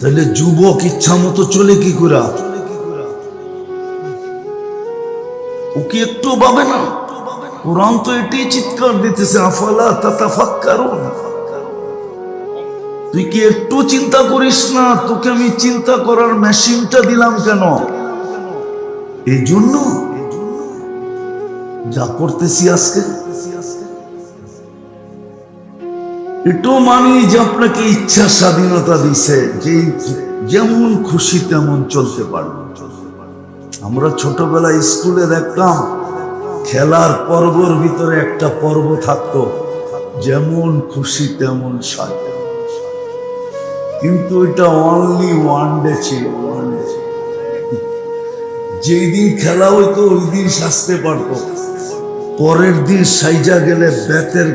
তাহলে যুবক ইচ্ছা মতো চলে কি করে? ও কি একটু পাবে না। কোরআন তো এটি চিৎকার দিতেছে, আফালা তাতা তাতাফাক্কারুন। তুই কি একটু চিন্তা করিস না? তোকে আমি চিন্তা করার মেশিনটা দিলাম কেন? এই জন্য যা করতেছি আজকে এটাও মানি যে আপনাকে ইচ্ছা স্বাধীনতা দিছে, যে যেমন খুশি তেমন চলতে পারবেন আমরা ছোটবেলায় স্কুলে দেখতাম, খেলার পর্বর ভিতরে একটা পর্ব থাকতো, যেমন খুশি তেমন সাজে কিন্তু এটা অনলি ওয়ান ডে ছিল ওয়ান ডে যেই দিন খেলা হইতো, ওই দিন সাজতে পারতো। পরের দিন সাইজা গেলে ব্যাতের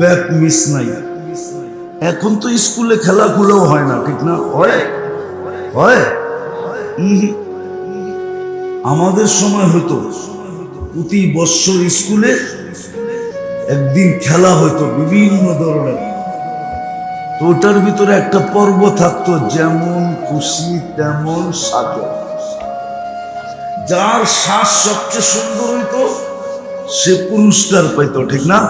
ব্যাট মিস নাই। এখন তো স্কুলে খেলাগুলোও হয় না, ঠিক না? হয়? হয়। আমাদের সময় হতো প্রতি বৎসর স্কুলে একদিন খেলা হতো বিভিন্ন ধরনের। তো ওটার ভিতরে একটা পর্ব থাকতো, যেমন খুশি, তেমন সাজো। যার শ্বাস সবচেয়ে সুন্দর হইতো, সে পুরস্কার পাইতো, ঠিক না?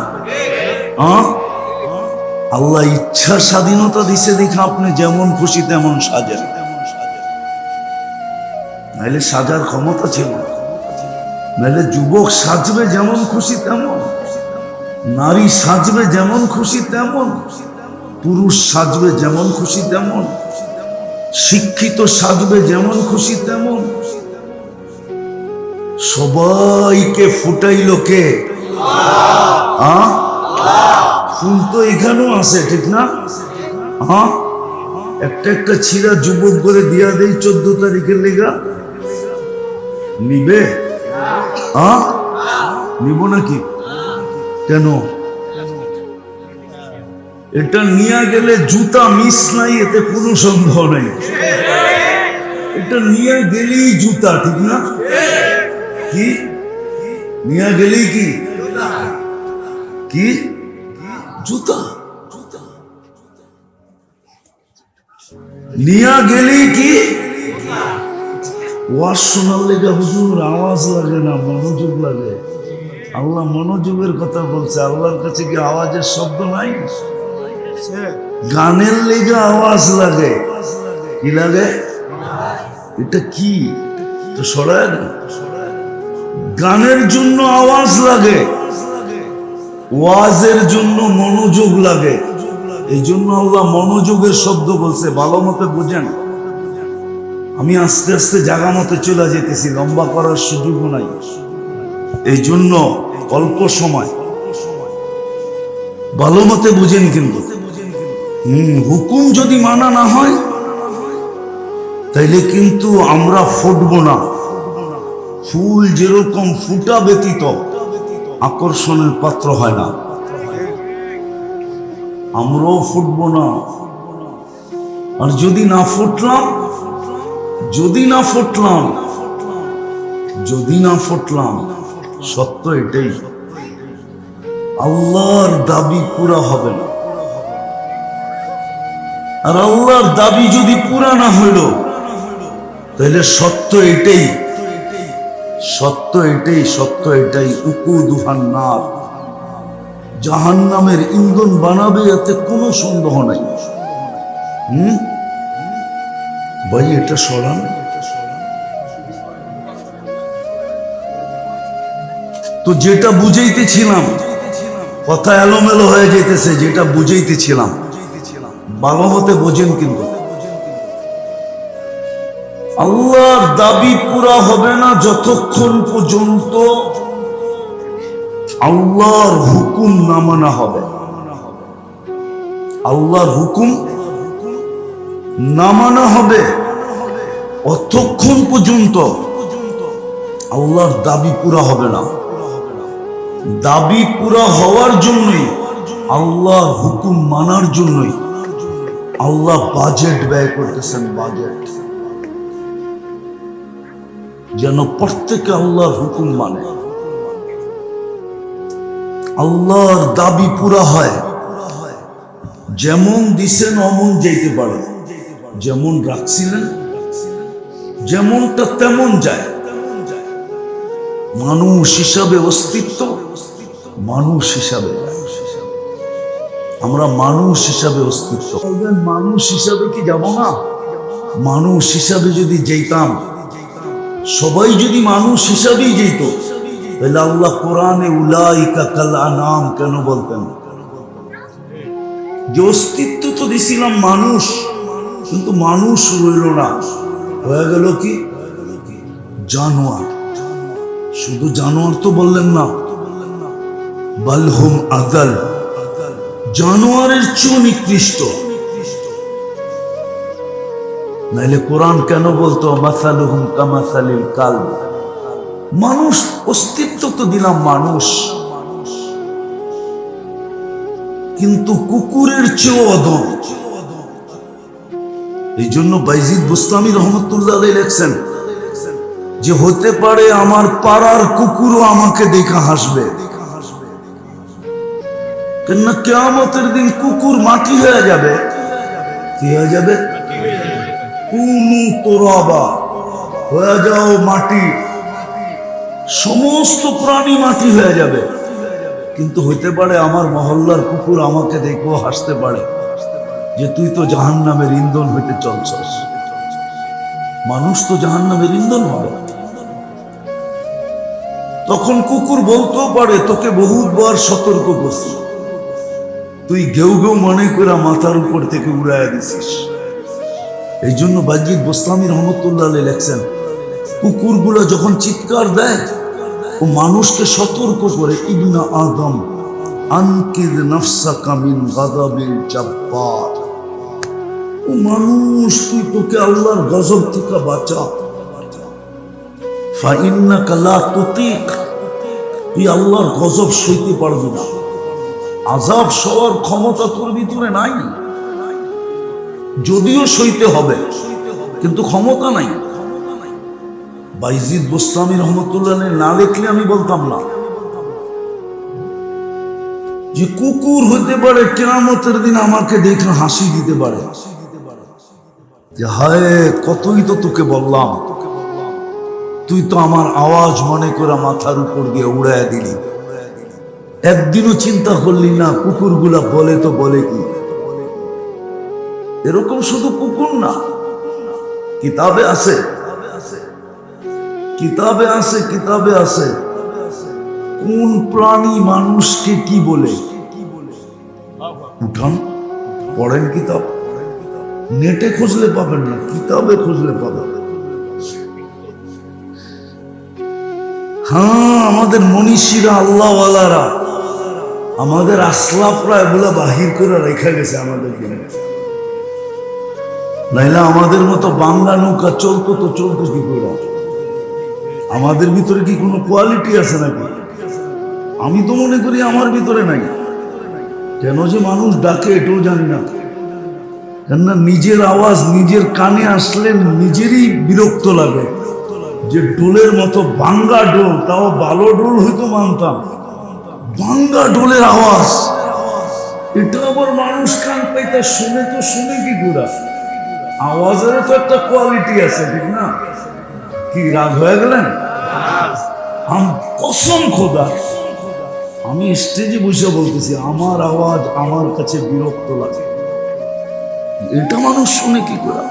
আল্লাহ ইচ্ছা স্বাধীনতা দিছে দেখে আপনি যেমন খুশি তেমন সাজেন। নাইলে সাজার ক্ষমতা ছিল না। নাইলে যুবক সাজবে যেমন খুশি তেমন। নারী সাজবে যেমন খুশি তেমন। পুরুষ সাজবে যেমন খুশি তেমন। শিক্ষিত সাজবে যেমন খুশি তেমন। সবাইকে ফুটাইল কে? হ্যাঁ ফুল তো এখানেও আছে, ঠিক না? হ্যাঁ? একটা একটা ছিঁড়া যুবক করে দিয়া দেই চোদ্দ তারিখের লেগা। নিবে? হ্যাঁ? নিব নাকি? কেন? এটা নিয়ে গেলে জুতা মিস নাই, এতে কোনো সন্দেহ নাই। এটা নিয়ে গেলেই জুতা, ঠিক না? কি? নিয়ে গেলেই কি? কি? জুতা। নিয়া গেলেই কি? ওয়াজ শোনার লেগে হুজুর আওয়াজ লাগে না, মনোযোগ লাগে। আল্লাহ মনোযোগের কথা বলছে, আল্লাহর কাছে কি আওয়াজের শব্দ নাই? গানের লেগে আওয়াজ লাগে। কি লাগে? এটা কি? তো সরায় গানের জন্য আওয়াজ লাগে। ওয়াজের জন্য মনোযোগ লাগে। এই জন্য আল্লাহ মনোযোগের শব্দ বলছে, ভালো মতো বুঝেন। আমি আস্তে আস্তে জাগা মতো চলে যেতেছি, লম্বা করার সুযোগও নাই। এই জন্য অল্প সময়। ভালো মতে বুঝেন কিন্তু। হম, হুকুম যদি মানা না হয়, তাইলে কিন্তু আমরা ফুটবো না। ফুল যেরকম ফুটা ব্যতীত আকর্ষণের পাত্র হয় না। আমরাও ফুটবো না। আর যদি না ফুটলাম, যদি না ফুটলাম, যদি না ফুটলাম, সত্য এটাই। আল্লাহর দাবি পুরা হবে না। আর আল্লাহর দাবি যদি পুরা না হইল, তাহলে সত্য এটাই। সত্য এটাই সত্য এটাই, উকু দুহান নার। জাহান নামের ইন্ধন বানাবে এতে কোনো সন্দেহ নাই। হুম? ভাই, এটা সরান। তো যেটা বুঝাইতেছিলাম, কথা এলোমেলো হয়ে যেতেছে যেটা বুঝাইতেছিলাম ভালো মতে বোঝেন কিন্তু। আল্লাহর দাবি পুরা হবে না যতক্ষণ পর্যন্ত আল্লাহর হুকুম না মানা হবে। আল্লাহর হুকুম না মানা হবে অতক্ষণ পর্যন্ত আল্লাহর দাবি পুরা হবে না। দাবি পুরা হওয়ার জন্যই, আল্লাহর হুকুম মানার জন্যই আল্লাহ বাজেট ব্যয় করতেছেন, বাজেট। যেন প্রত্যেকে আল্লাহর হুকুম মানে। আল্লাহর দাবি পুরা হয়, যেমন দিছেন অমন যেতে পারে। যেমন রাখছিলেন, যেমনটা তেমন যায়। মানুষ হিসাবে অস্তিত্ব, মানুষ হিসাবে। আমরা মানুষ হিসাবে অস্তিত্ব। মানুষ হিসাবে কি যাব না? মানুষ হিসাবে যদি যেতাম সবাই যদি মানুষ হিসাবেই যেত, তাহলে আল্লাহ কোরআনে উলাইকা কাল আনাম কেন বলতেন? যে অস্তিত্ব তো দিছিলাম মানুষ, কিন্তু মানুষ রইল না। হয়ে গেল কি? জানোয়ার। শুধু জানোয়ার তো বললেন না, বালহুম আদাল জানোয়ারের চেয়েও নিকৃষ্ট। নাইলে কোরআন কেন বলতো, মাসালুহুম কামাসালিল কাল মানুষ, অস্তিত্ব তো দিলাম মানুষ। কিন্তু কুকুরের চেয়েও অদম এই জন্য বাইজিদ বুস্তামি রহমতুল্লাহ লেখছেন, যে হতে পারে আমার পাড়ার কুকুরও আমাকে দেখা হাসবে। কেননা কেয়ামতের দিন কুকুর মাটি হয়ে যাবে, কি হয়ে যাবে? কুনু তোরাবা, হয়ে যাও মাটি। সমস্ত প্রাণী মাটি হয়ে যাবে। কিন্তু হইতে পারে আমার মহল্লার কুকুর আমাকে দেখেও হাসতে পারে যে তুই তো জাহান নামের ইন্ধন হইতে চলছস। মানুষ তো জাহান নামের ইন্ধন হবে। তখন কুকুর বলতেও পারে, তোকে বহুবার সতর্ক করছি। তুই ঘেউ ঘেউ মনে করে মাথার উপর থেকে উড়াইয়া দিছিস। এই জন্য বাজিদ বোস্তামি রহমতুল্লাহ লেখছেন, কুকুরগুলো যখন চিৎকার দেয়, ও মানুষকে সতর্ক করে, ইবনা আদম, আনকিদ নফসাকা মিন গাদাবিল জাব্বার। ও মানুষ, তুই তোকে আল্লাহর গজব থেকে বাঁচা। ফাইন্নাকা লা তুতিক। তুই আল্লাহর গজব সইতে পারবি না। আজাব সবার ক্ষমতা তোর ভিতরে নাই। যদিও সইতে হবে, কিন্তু ক্ষমতা নাই। বাইজিদ গোস্বামী রহমতুল্লাহ না লিখলে আমি বলতাম না। যে কুকুর হতে পারে কেরামতের দিন আমাকে দেখে হাসি দিতে পারে। যে হায়, কতই তো তোকে বললাম। তুই তো আমার আওয়াজ মনে করে মাথার উপর দিয়ে উড়াইয়া দিলি। একদিনও চিন্তা করলি না, কুকুরগুলা বলে তো বলে কি? এরকম শুধু কুকুর না। কিতাবে আছে। কিতাবে আছে কিতাবে আছে। কোন প্রাণী মানুষকে কি বলে? উঠান, পড়েন কিতাব। নেটে খুঁজলে পাবেন না, কিতাবে খুঁজলে পাবেন হ্যাঁ আমাদের মনীষীরা, আল্লাহওয়ালারা, আমাদের আসলাফরা এগুলা বাহির করে রেখে গেছে আমাদের দিনে নাইলে আমাদের মতো বাংলা নৌকা চলতো তো চলতো কি করে? আমাদের ভিতরে কি কোনো কোয়ালিটি আছে নাকি? আমি তো মনে করি আমার ভিতরে নাই। কেন যে মানুষ ডাকে এটাও জানি না। কেননা নিজের আওয়াজ নিজের কানে আসলে নিজেরই বিরক্ত লাগে। যে ডোলের মতো বাঙ্গা ডোল তাও ভালো ডোল হয়তো মানতাম। বাঙ্গা ডোলের আওয়াজ। এটা আবার মানুষ কান পাইতে শুনে তো শুনে কি গুড়া আওয়াজের তো একটা কোয়ালিটি আছে, ঠিক না? কি, রাগ হয়ে গেলেন? কসম খোদা। আমি স্টেজে বসে বলতেছি, আমার আওয়াজ আমার কাছে বিরক্ত লাগে। এটা মানুষ শুনে কি করে?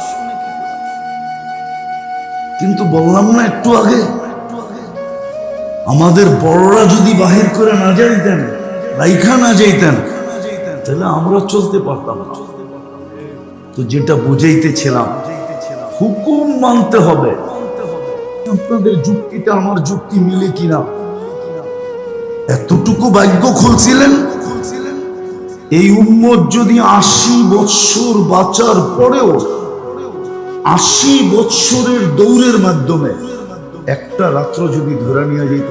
কিন্তু বললাম না একটু আগে, আমাদের বড়রা যদি বাহির করে না যাইতেন রাইখা না যাইতেন, তাহলে আমরা চলতে পারতাম না। তো যেটা বুঝাইতেছিলাম, হুকুম মানতে হবে। আপনাদের যুক্তিটা আমার যুক্তি মিলে কিনা? এতটুকু ভাগ্য খুলছিলেন? এই উম্মত যদি আশি বৎসর বাঁচার পরেও আশি বৎসরের দৌড়ের মাধ্যমে একটা রাত্র যদি ধরে নিয়ে যেত,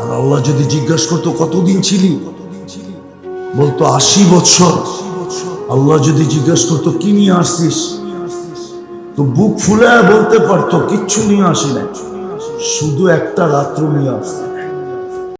আর আল্লাহ যদি জিজ্ঞাসা করতো, কতদিন ছিলি? বলতো, আশি বছর। আল্লাহ যদি জিজ্ঞেস করতো, কি নিয়ে আসিস তো বুক ফুলে বলতে পারতো, কিচ্ছু নিয়ে আসি না শুধু একটা রাত্র নিয়ে আসছি।